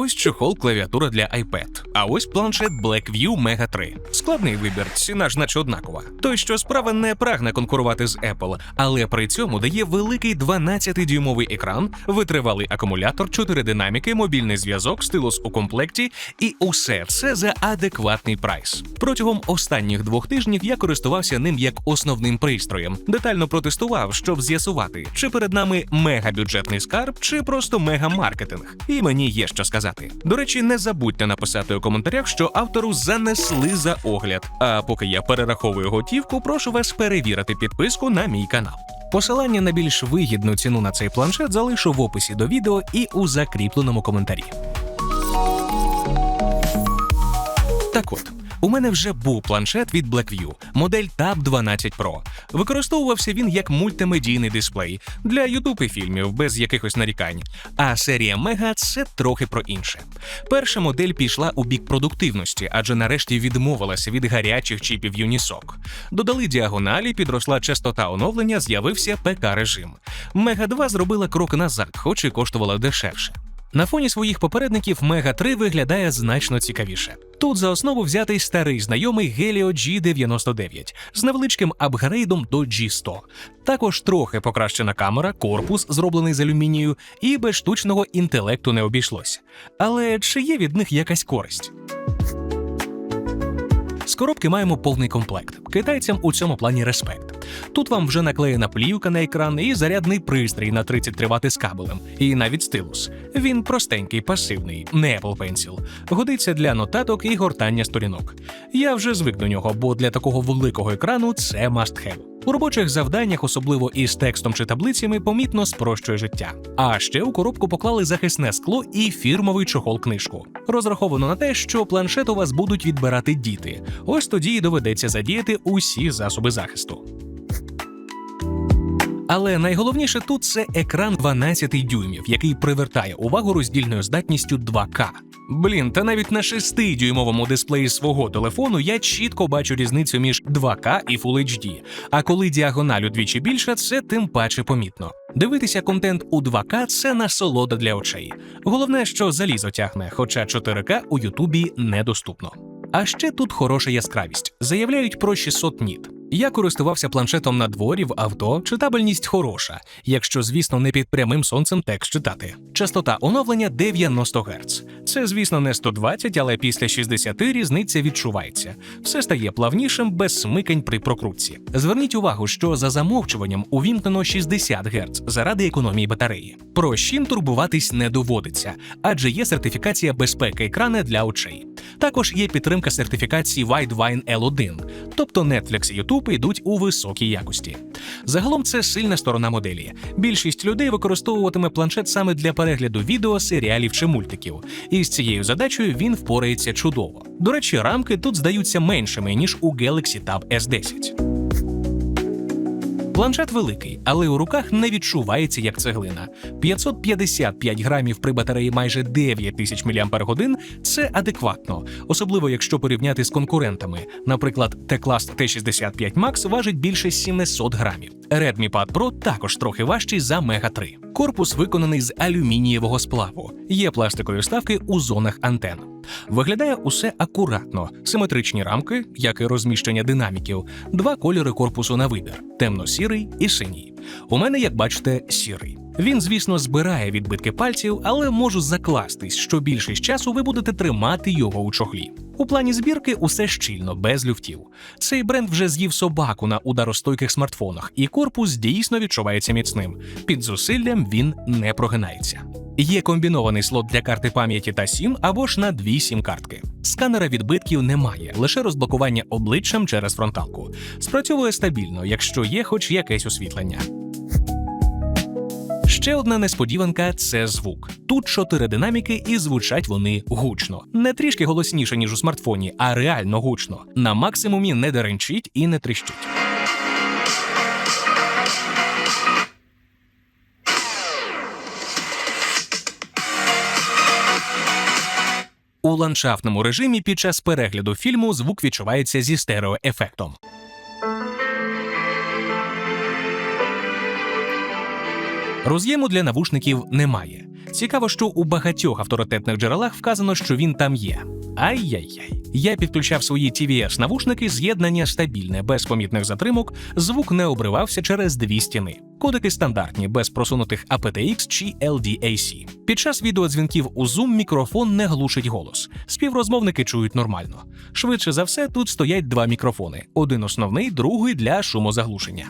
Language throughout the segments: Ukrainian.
Ось чохол клавіатура для iPad, а ось планшет Blackview Mega 3. Складний вибір, ціна ж наче однакова. Той, що справа не прагне конкурувати з Apple, але при цьому дає великий 12-дюймовий екран, витривалий акумулятор, 4 динаміки, мобільний зв'язок, стилус у комплекті і усе це за адекватний прайс. Протягом останніх двох тижнів я користувався ним як основним пристроєм. Детально протестував, щоб з'ясувати, чи перед нами мегабюджетний скарб, чи просто мегамаркетинг. І мені є що сказати. До речі, не забудьте написати у коментарях, що автору занесли за огляд. А поки я перераховую готівку, прошу вас перевірити підписку на мій канал. Посилання на більш вигідну ціну на цей планшет залишу в описі до відео і у закріпленому коментарі. Так от. У мене вже був планшет від Blackview, модель Tab 12 Pro. Використовувався він як мультимедійний дисплей для YouTube і фільмів без якихось нарікань. А серія Mega – це трохи про інше. Перша модель пішла у бік продуктивності, адже нарешті відмовилася від гарячих чіпів Unisoc. Додали діагоналі, підросла частота оновлення, з'явився ПК режим. Mega 2 зробила крок назад, хоч і коштувала дешевше. На фоні своїх попередників Мега 3 виглядає значно цікавіше. Тут за основу взятий старий знайомий Helio G99 з невеличким апгрейдом до G100. Також трохи покращена камера, корпус, зроблений з алюмінію, і без штучного інтелекту не обійшлось. Але чи є від них якась користь? З коробки маємо повний комплект. Китайцям у цьому плані респект. Тут вам вже наклеєна плівка на екран і зарядний пристрій на 33 Вт з кабелем, і навіть стилус. Він простенький, пасивний, не Apple Pencil. Годиться для нотаток і гортання сторінок. Я вже звик до нього, бо для такого великого екрану це must have. У робочих завданнях, особливо із текстом чи таблицями, помітно спрощує життя. А ще у коробку поклали захисне скло і фірмовий чохол книжку. Розраховано на те, що планшет у вас будуть відбирати діти. Ось тоді і доведеться задіяти усі засоби захисту. Але найголовніше тут це екран 12 дюймів, який привертає увагу роздільною здатністю 2К. Блін, та навіть на 6-дюймовому дисплеї свого телефону я чітко бачу різницю між 2К і Full HD. А коли діагональ удвічі більша, це тим паче помітно. Дивитися контент у 2К це насолода для очей. Головне, що залізо тягне, хоча 4К у Ютубі недоступно. А ще тут хороша яскравість. Заявляють про 600 ніт. Я користувався планшетом на дворі в авто, читабельність хороша, якщо, звісно, не під прямим сонцем текст читати. Частота оновлення 90 Гц. Це, звісно, не 120, але після 60 різниця відчувається. Все стає плавнішим без смикань при прокрутці. Зверніть увагу, що за замовчуванням увімкнено 60 Гц заради економії батареї. Про щін турбуватись не доводиться, адже є сертифікація безпеки екрана для очей. Також є підтримка сертифікації Widevine L1, тобто Netflix і YouTube йдуть у високій якості. Загалом це сильна сторона моделі. Більшість людей використовуватиме планшет саме для перегляду відео, серіалів чи мультиків. І з цією задачею він впорається чудово. До речі, рамки тут здаються меншими ніж у Galaxy Tab S10. Планшет великий, але у руках не відчувається як цеглина. 555 грамів при батареї майже 9000 мАч – це адекватно, особливо якщо порівняти з конкурентами. Наприклад, T-Class T65 Max важить більше 700 грамів. Redmi Pad Pro також трохи важчий за Mega 3. Корпус виконаний з алюмінієвого сплаву. Є пластикові вставки у зонах антенн. Виглядає усе акуратно, симетричні рамки, як і розміщення динаміків, два кольори корпусу на вибір: темно-сірий і синій. У мене, як бачите, сірий. Він, звісно, збирає відбитки пальців, але можу закластись, що більшість часу ви будете тримати його у чохлі. У плані збірки усе щільно, без люфтів. Цей бренд вже з'їв собаку на ударостойких смартфонах, і корпус дійсно відчувається міцним. Під зусиллям він не прогинається. Є комбінований слот для карти пам'яті та SIM або ж на дві сім-картки. Сканера відбитків немає, лише розблокування обличчям через фронталку. Спрацьовує стабільно, якщо є хоч якесь освітлення. Ще одна несподіванка це звук. Тут чотири динаміки, і звучать вони гучно. Не трішки голосніше, ніж у смартфоні, а реально гучно. На максимумі не деренчить і не тріщить. У ландшафтному режимі під час перегляду фільму звук відчувається зі стереоефектом. Роз'єму для навушників немає. Цікаво, що у багатьох авторитетних джерелах вказано, що він там є. Ай-яй-яй. Я підключав свої tvs навушники, з'єднання стабільне, без помітних затримок, звук не обривався через дві стіни. Кодики стандартні, без просунутих aptX чи LDAC. Під час відеодзвінків у Zoom мікрофон не глушить голос. Співрозмовники чують нормально. Швидше за все, тут стоять два мікрофони: один основний, другий для шумозаглушення.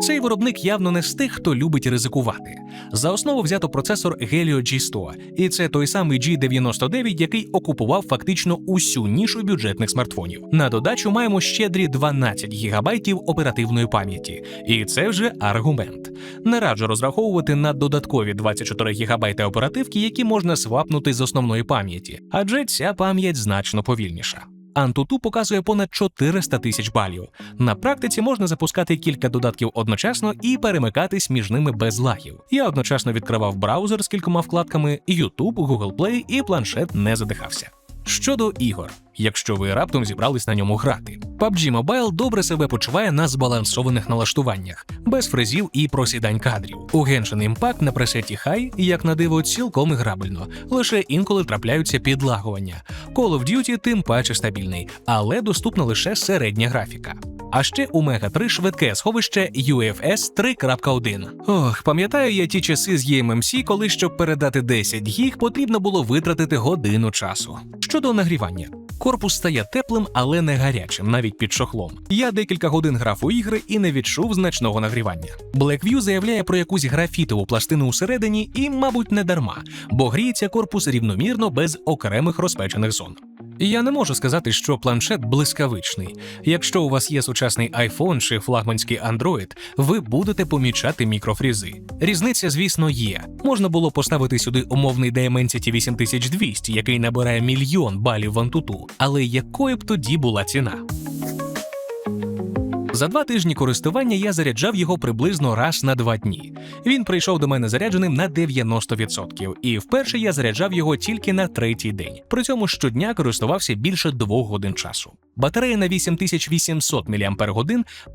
Цей виробник явно не з тих, хто любить ризикувати. За основу взято процесор Helio G100, і це той самий G99, який окупував фактично усю нішу бюджетних смартфонів. На додачу маємо щедрі 12 ГБ оперативної пам'яті, і це вже аргумент. Не раджу розраховувати на додаткові 24 ГБ оперативки, які можна свапнути з основної пам'яті, адже ця пам'ять значно повільніша. Antutu показує понад 400 тисяч балів. На практиці можна запускати кілька додатків одночасно і перемикатись між ними без лагів. Я одночасно відкривав браузер з кількома вкладками, YouTube, Google Play і планшет не задихався. Щодо ігор, якщо ви раптом зібрались на ньому грати, PUBG Mobile добре себе почуває на збалансованих налаштуваннях, без фрезів і просідань кадрів. У Genshin Impact на пресеті High, як на диво, цілком грабельно, лише інколи трапляються підлагування. Call of Duty тим паче стабільний, але доступна лише середня графіка. А ще у Mega 3 швидке сховище UFS 3.1. Ох, пам'ятаю я ті часи з EMMC, коли щоб передати 10 гіг, потрібно було витратити годину часу. Щодо нагрівання. Корпус стає теплим, але не гарячим, навіть під шохлом. Я декілька годин грав у ігри і не відчув значного нагрівання. Blackview заявляє про якусь графітову пластину усередині, і, мабуть, не дарма, бо гріється корпус рівномірно без окремих розпечених зон. Я не можу сказати, що планшет блискавичний. Якщо у вас є сучасний iPhone чи флагманський Android, ви будете помічати мікрофрізи. Різниця, звісно, є. Можна було поставити сюди умовний Dimensity 8200, який набирає мільйон балів в Antutu, але якою б тоді була ціна? За два тижні користування я заряджав його приблизно раз на два дні. Він прийшов до мене зарядженим на 90%, і вперше я заряджав його тільки на третій день. При цьому щодня користувався більше двох годин часу. Батарея на 8800 мАч,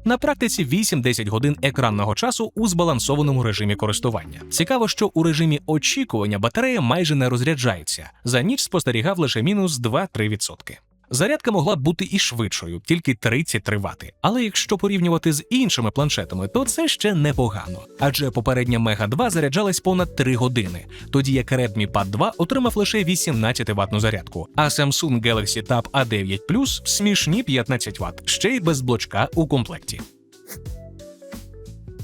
на практиці 8-10 годин екранного часу у збалансованому режимі користування. Цікаво, що у режимі очікування батарея майже не розряджається. За ніч спостерігав лише мінус 2-3%. Зарядка могла б бути і швидшою, тільки 33 Вт. Але якщо порівнювати з іншими планшетами, то це ще непогано. Адже попередня Mega 2 заряджалась понад 3 години, тоді як Redmi Pad 2 отримав лише 18 ватну зарядку, а Samsung Galaxy Tab A9 Plus смішні 15 Вт, ще й без блочка у комплекті.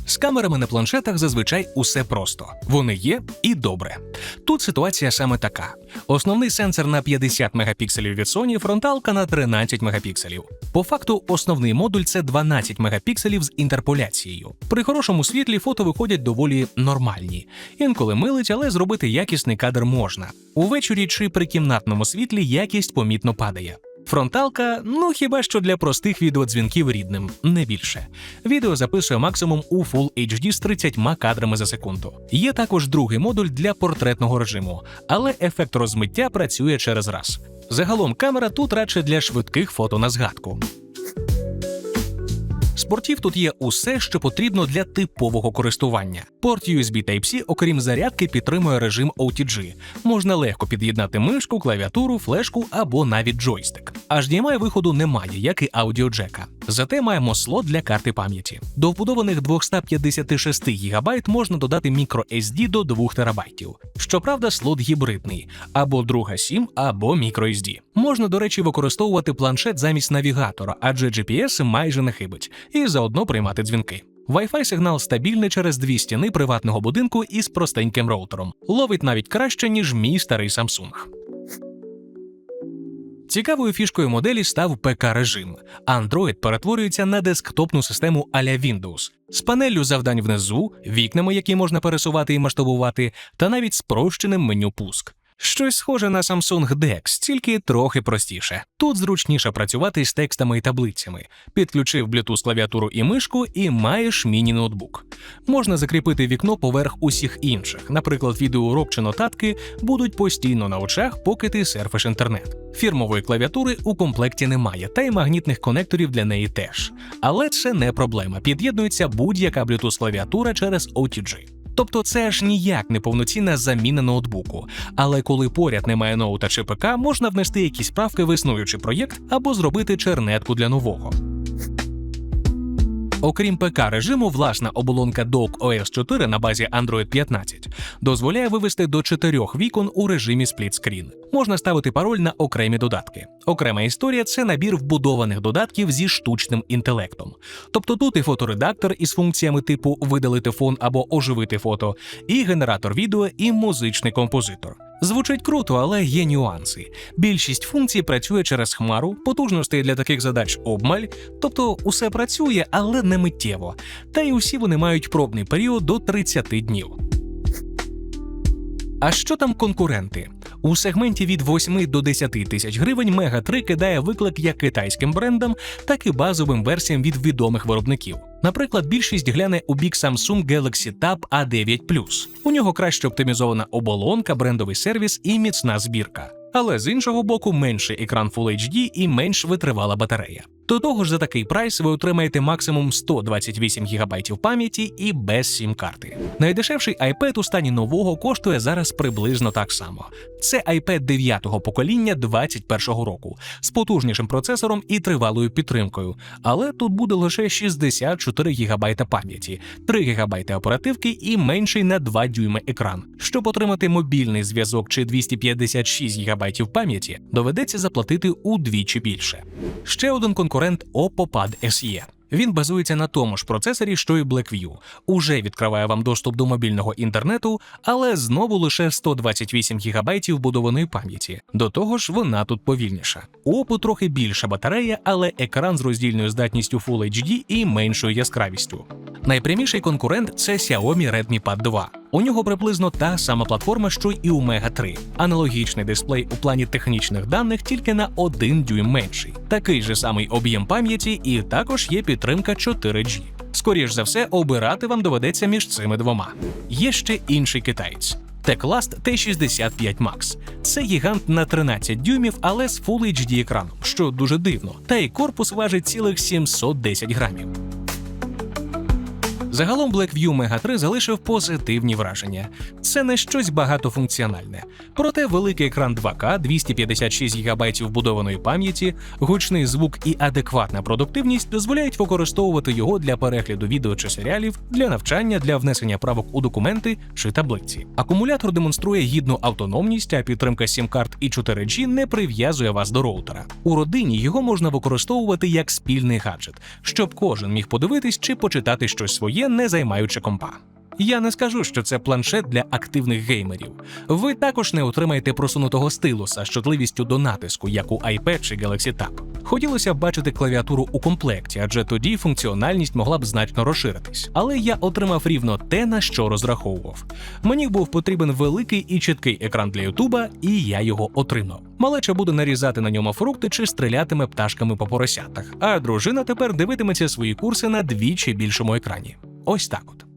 З камерами на планшетах зазвичай усе просто. Вони є і добре. Тут ситуація саме така: основний сенсор на 50 мегапікселів від Sony, фронталка на 13 мегапікселів. По факту, основний модуль це 12 мегапікселів з інтерполяцією. При хорошому світлі фото виходять доволі нормальні. Інколи милить, але зробити якісний кадр можна. Увечері чи при кімнатному світлі якість помітно падає. Фронталка, ну хіба що для простих відеодзвінків рідним, не більше. Відео записує максимум у Full HD з 30 кадрами за секунду. Є також другий модуль для портретного режиму, але ефект розмиття працює через раз. Загалом камера тут радше для швидких фото на згадку. З портів тут є усе, що потрібно для типового користування. Порт USB Type-C, окрім зарядки, підтримує режим OTG. Можна легко під'єднати мишку, клавіатуру, флешку або навіть джойстик. HDMI виходу немає, як і аудіоджека. Зате маємо слот для карти пам'яті. До вбудованих 256 ГБ можна додати microSD до 2 ТБ. Щоправда, слот гібридний або друга SIM, або microSD. Можна, до речі, використовувати планшет замість навігатора, адже GPS майже не хибить, і заодно приймати дзвінки. Wi-Fi сигнал стабільний через дві стіни приватного будинку із простеньким роутером. Ловить навіть краще, ніж мій старий Samsung. Цікавою фішкою моделі став ПК-режим. Android перетворюється на десктопну систему а-ля Windows з панеллю завдань внизу, вікнами, які можна пересувати і масштабувати, та навіть спрощеним меню пуск. Щось схоже на Samsung DeX, тільки трохи простіше. Тут зручніше працювати з текстами і таблицями. Підключив Bluetooth клавіатуру і мишку, і маєш міні-ноутбук. Можна закріпити вікно поверх усіх інших. Наприклад, відеоурок чи нотатки будуть постійно на очах, поки ти серфиш інтернет. Фірмової клавіатури у комплекті немає, та й магнітних конекторів для неї теж. Але це не проблема. Під'єднується будь-яка Bluetooth клавіатура через OTG. Тобто це ж ніяк не повноцінна заміна ноутбуку. Але коли поряд немає ноута чи ПК, можна внести якісь правки в існуючий проєкт або зробити чернетку для нового. Окрім ПК режиму, власна оболонка Dock OS 4 на базі Android 15 дозволяє вивести до чотирьох вікон у режимі сплітскрін. Можна ставити пароль на окремі додатки. Окрема історія це набір вбудованих додатків зі штучним інтелектом. Тобто тут і фоторедактор із функціями типу видалити фон або оживити фото, і генератор відео, і музичний композитор. Звучить круто, але є нюанси. Більшість функцій працює через хмару, потужностей для таких задач обмаль, тобто усе працює, але не миттєво. Та й усі вони мають пробний період до 30 днів. А що там конкуренти? У сегменті від 8 до 10 тисяч гривень Мега 3 кидає виклик як китайським брендам, так і базовим версіям від відомих виробників. Наприклад, більшість гляне у бік Samsung Galaxy Tab A9 У нього краще оптимізована оболонка, брендовий сервіс і міцна збірка. Але з іншого боку, менший екран Full HD і менш витривала батарея. До того ж, за такий прайс ви отримаєте максимум 128 ГБ пам'яті і без сім-карти. Найдешевший iPad у стані нового коштує зараз приблизно так само. Це iPad 9-го покоління 21-го року з потужнішим процесором і тривалою підтримкою. Але тут буде лише 64 ГБ пам'яті, 3 ГБ оперативки і менший на 2 дюйми екран. Щоб отримати мобільний зв'язок чи 256 ГБ пам'яті, доведеться заплатити удвічі більше. Ще один конкурент Oppo Pad SE. Він базується на тому ж процесорі, що і Blackview. Уже відкриває вам доступ до мобільного інтернету, але знову лише 128 ГБ вбудованої пам'яті. До того ж, вона тут повільніша. У Oppo трохи більша батарея, але екран з роздільною здатністю Full HD і меншою яскравістю. Найпряміший конкурент це Xiaomi Redmi Pad 2. У нього приблизно та сама платформа, що й у Mega 3. Аналогічний дисплей у плані технічних даних тільки на 1 дюйм менший. Такий же самий об'єм пам'яті, і також є підтримка 4G. Скоріш за все, обирати вам доведеться між цими двома. Є ще інший китаєць. Techlast T65 Max. Це гігант на 13 дюймів, але з Full HD екраном, що дуже дивно. Та й корпус важить цілих 710 грамів. Загалом Blackview Mega 3 залишив позитивні враження. Це не щось багатофункціональне. Проте великий екран 2К, 256 ГБ вбудованої пам'яті, гучний звук і адекватна продуктивність дозволяють використовувати його для перегляду відео чи серіалів, для навчання, для внесення правок у документи чи таблиці. Акумулятор демонструє гідну автономність, а підтримка сім-карт і 4G не прив'язує вас до роутера. У родині його можна використовувати як спільний гаджет, щоб кожен міг подивитись чи почитати щось своє, не займаючи компа. Я не скажу, що це планшет для активних геймерів. Ви також не отримаєте просунутого стилуса з чутливістю до натиску, як у iPad чи Galaxy Tab. Хотілося б бачити клавіатуру у комплекті, адже тоді функціональність могла б значно розширитись. Але я отримав рівно те, на що розраховував. Мені був потрібен великий і чіткий екран для Ютуба, і я його отримав. Малеча буде нарізати на ньому фрукти чи стрілятиме пташками по поросятах. А дружина тепер дивитиметься свої курси на двічі більшому екрані. Ось так от.